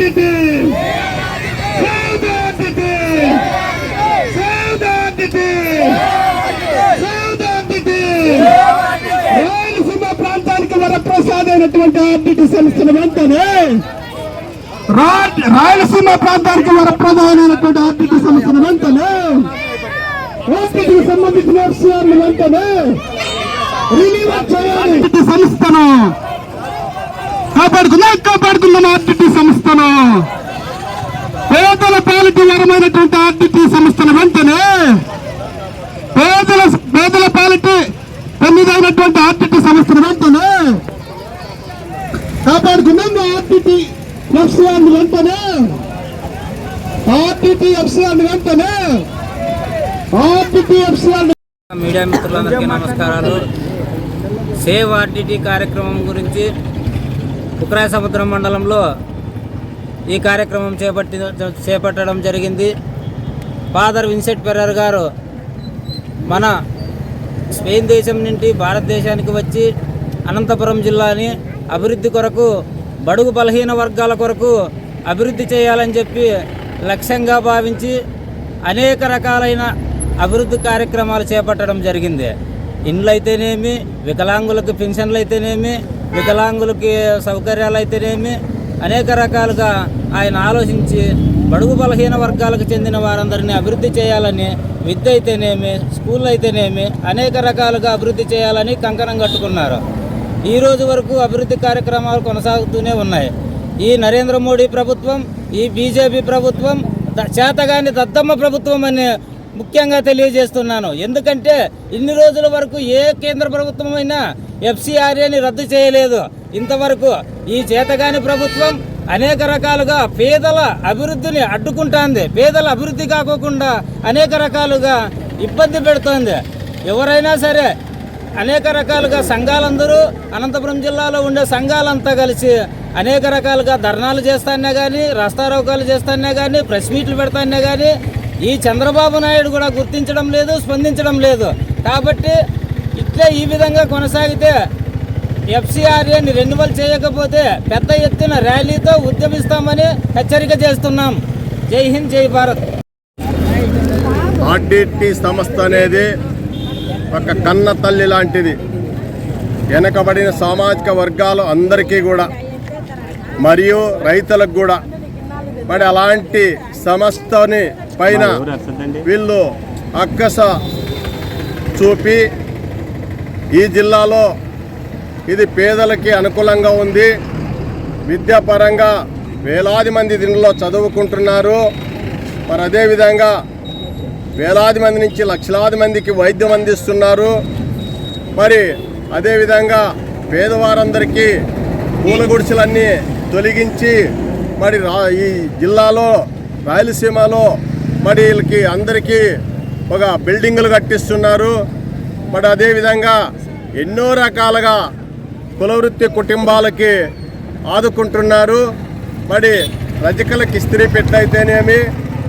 entity! Save the entity! Save the entity! Save the entity! Rayalaseema ప్రాంతానికి వరప్రసాద్ అయినటువంటి RDT సంస్థను వెంటనే రాయలసీమ ప్రాంతానికి వరప్రధానమైనటువంటి ఆర్డిటి సంస్థను వెంటనే ఓటీకి సంబంధించిన ఎఫ్సీఆర్లు వెంటనే రిలీవ్ చేయాలి సంస్థను కాపాడుకుందాం కాపాడుకుందాం ఆర్డిటి సంస్థను. పేదల పాలిటి వరమైనటువంటి ఆర్డిటి సంస్థను వెంటనే పేదల పేదల పాలిటి తొమ్మిదైనటువంటి ఆర్టిటి సంస్థను వెంటనే కాపాడుకుందాం ఆర్టిటి ఎఫ్సిఆర్ వెంటనే. ఆర్టిటి ఎఫ్సిఆర్ వెంటనే. ఆర్టిటి ఎఫ్సిఆర్ మీడియా మిత్రులందరికీ నమస్కారాలు. సేవ్ ఆర్టీటీ కార్యక్రమం గురించి ఉక్రాయ సముద్రం మండలంలో ఈ కార్యక్రమం చేపట్టి చేపట్టడం జరిగింది. ఫాదర్ విన్సెట్ పెరర్ గారు మన స్పెయిన్ దేశం నుండి భారతదేశానికి వచ్చి అనంతపురం జిల్లాని అభివృద్ధి కొరకు బడుగు బలహీన వర్గాల కొరకు అభివృద్ధి చేయాలని చెప్పి లక్ష్యంగా భావించి అనేక రకాలైన అభివృద్ధి కార్యక్రమాలు చేపట్టడం జరిగింది. ఇండ్లు అయితేనేమి వికలాంగులకు పెన్షన్లు అయితేనేమి వికలాంగులకి సౌకర్యాలు అయితేనేమి అనేక రకాలుగా ఆయన ఆలోచించి బడుగు బలహీన వర్గాలకు చెందిన వారందరినీ అభివృద్ధి చేయాలని విద్య అయితేనేమి స్కూల్ అయితేనేమి అనేక రకాలుగా అభివృద్ధి చేయాలని కంకణం కట్టుకున్నారు. ఈ రోజు వరకు అభివృద్ధి కార్యక్రమాలు కొనసాగుతూనే ఉన్నాయి. ఈ నరేంద్ర మోడీ ప్రభుత్వం ఈ బీజేపీ ప్రభుత్వం చేతగాని దద్దమ్మ ప్రభుత్వం అనే ముఖ్యంగా తెలియజేస్తున్నాను. ఎందుకంటే ఇన్ని రోజుల వరకు ఏ కేంద్ర ప్రభుత్వం అయినా ఎఫ్సిఆర్ఏని రద్దు చేయలేదు. ఇంతవరకు ఈ చేతగాని ప్రభుత్వం అనేక రకాలుగా పేదల అభివృద్ధిని అడ్డుకుంటాంది. పేదల అభివృద్ధి కాకోకుండా అనేక రకాలుగా ఇబ్బంది పెడుతోంది. ఎవరైనా సరే అనేక రకాలుగా సంఘాలందరూ అనంతపురం జిల్లాలో ఉండే సంఘాలంతా కలిసి అనేక రకాలుగా ధర్నాలు చేస్తానే కానీ రాస్తారోకాలు చేస్తానే కానీ ప్రెస్ మీట్లు పెడతానే కానీ ఈ చంద్రబాబు నాయుడు కూడా గుర్తించడం లేదు స్పందించడం లేదు. కాబట్టి ఇట్లే ఈ విధంగా కొనసాగితే ఎఫ్సిఆర్ఏని రెన్యువల్ చేయకపోతే పెద్ద ఎత్తున ర్యాలీతో ఉద్యమిస్తామని హెచ్చరిక చేస్తున్నాం. జై హింద్ జై భారత్. ఆర్డిటి సంస్థ అనేది ఒక కన్న తల్లి లాంటిది. వెనకబడిన సామాజిక వర్గాలు అందరికీ కూడా మరియు రైతులకు కూడా. మరి అలాంటి సంస్థని పైన వీళ్ళు అక్కస చూపి ఈ జిల్లాలో ఇది పేదలకి అనుకూలంగా ఉంది. విద్యాపరంగా వేలాది మంది దీనిలో చదువుకుంటున్నారు. మరి అదేవిధంగా వేలాది మంది నుంచి లక్షలాది మందికి వైద్యం అందిస్తున్నారు. మరి అదేవిధంగా పేదవారందరికీ పూల గుడిసెలన్నీ తొలగించి మరి రా ఈ జిల్లాలో రాయలసీమలో మరి వీళ్ళకి అందరికీ ఒక బిల్డింగులు కట్టిస్తున్నారు. మరి అదేవిధంగా ఎన్నో రకాలుగా కులవృత్తి కుటుంబాలకి ఆదుకుంటున్నారు. మరి రజకులకి ఇస్త్రీ పెట్టయితేనేమి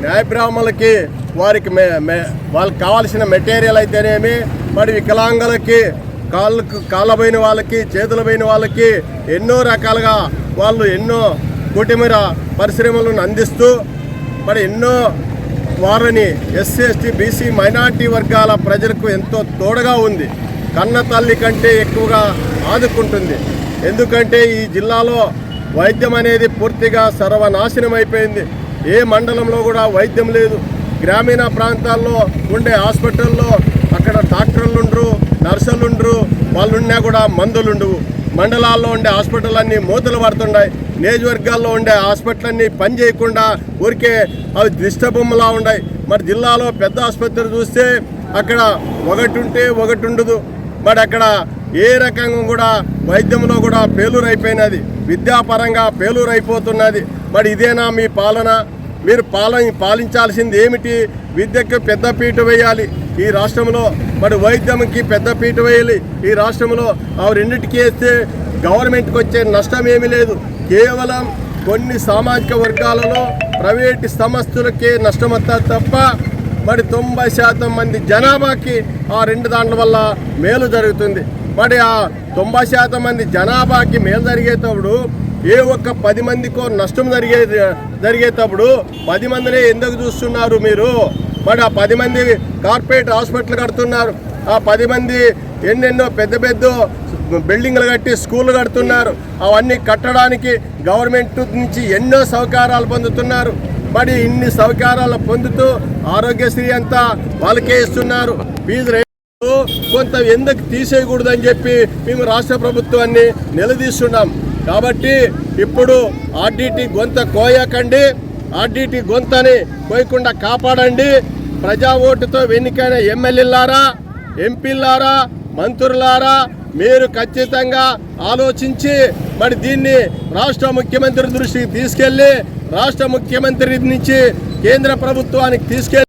న్యాయబ్రాహ్మణులకి వారికి మే మే వాళ్ళకి కావాల్సిన మెటీరియల్ అయితేనేమి మరి వికలాంగులకి కాళ్ళకు కాళ్ళపోయిన వాళ్ళకి చేతులు పోయిన వాళ్ళకి ఎన్నో రకాలుగా వాళ్ళు ఎన్నో కూటిమిర పరిశ్రమలను అందిస్తూ మరి ఎన్నో వారిని ఎస్సీ ఎస్టీ బీసీ మైనార్టీ వర్గాల ప్రజలకు ఎంతో తోడుగా ఉంది. కన్న తల్లి కంటే ఎక్కువగా ఆదుకుంటుంది. ఎందుకంటే ఈ జిల్లాలో వైద్యం అనేది పూర్తిగా సర్వనాశనం అయిపోయింది. ఏ మండలంలో కూడా వైద్యం లేదు. గ్రామీణ ప్రాంతాల్లో ఉండే హాస్పిటల్లో అక్కడ డాక్టర్లుండ్రు నర్సులుండ్రు వాళ్ళున్నా వాళ్ళు ఉన్నా కూడా మందులు ఉండవు మండలాల్లో ఉండే హాస్పిటల్ అన్నీ మూతలు పడుతున్నాయి నియోజకవర్గాల్లో ఉండే హాస్పిటల్ అన్నీ పని చేయకుండా ఊరికే అవి దిష్టబొమ్మలా ఉన్నాయి మరి జిల్లాలో పెద్ద ఆసుపత్రి చూస్తే అక్కడ ఒకటి ఉంటే ఒకటి ఉండదు మరి అక్కడ ఏ రకంగా కూడా వైద్యంలో కూడా పేలూరు అయిపోయినది విద్యాపరంగా పేలూరు అయిపోతున్నది మరి ఇదేనా మీ పాలన? మీరు పాలన పాలించాల్సింది ఏమిటి? విద్యకు పెద్ద పీట వేయాలి. ఈ రాష్ట్రంలో మరి వైద్యంకి పెద్ద పీట వేయాలి. ఈ రాష్ట్రంలో ఆ రెండింటికి వేస్తే గవర్నమెంట్కి వచ్చే నష్టం ఏమీ లేదు. కేవలం కొన్ని సామాజిక వర్గాలలో ప్రైవేట్ సంస్థలకే నష్టం తప్ప మరి తొంభై శాతం మంది జనాభాకి ఆ రెండు దాంట్ల వల్ల మేలు జరుగుతుంది. మరి ఆ తొంభై శాతం మంది జనాభాకి మేలు జరిగేటప్పుడు ఏ ఒక్క పది మందికో నష్టం జరిగే జరిగేటప్పుడు పది మందినే ఎందుకు చూస్తున్నారు మీరు? మరి ఆ పది మంది కార్పొరేట్ హాస్పిటల్ కడుతున్నారు. ఆ పది మంది ఎన్నెన్నో పెద్ద పెద్ద బిల్డింగ్లు కట్టి స్కూళ్ళు కడుతున్నారు. అవన్నీ కట్టడానికి గవర్నమెంట్ నుంచి ఎన్నో సౌకర్యాలు పొందుతున్నారు. మరి ఇన్ని సౌకర్యాలు పొందుతూ ఆరోగ్యశ్రీ అంతా వాళ్ళకే ఇస్తున్నారు. ఫీజు కొంత ఎందుకు తీసేయకూడదని చెప్పి మేము రాష్ట్ర ప్రభుత్వాన్ని నిలదీస్తున్నాం. కాబట్టి ఇప్పుడు ఆర్డీటీ గొంత కోయకండి. ఆర్డీటీ గొంతని పోయకుండా కాపాడండి. ప్రజా ఓటుతో ఎన్నికైన ఎమ్మెల్యేలారా ఎంపీలారా మంత్రులారా మీరు ఖచ్చితంగా ఆలోచించి మరి దీన్ని రాష్ట్ర ముఖ్యమంత్రి దృష్టికి తీసుకెళ్ళి రాష్ట్ర ముఖ్యమంత్రి నుంచి కేంద్ర ప్రభుత్వానికి తీసుకెళ్ళి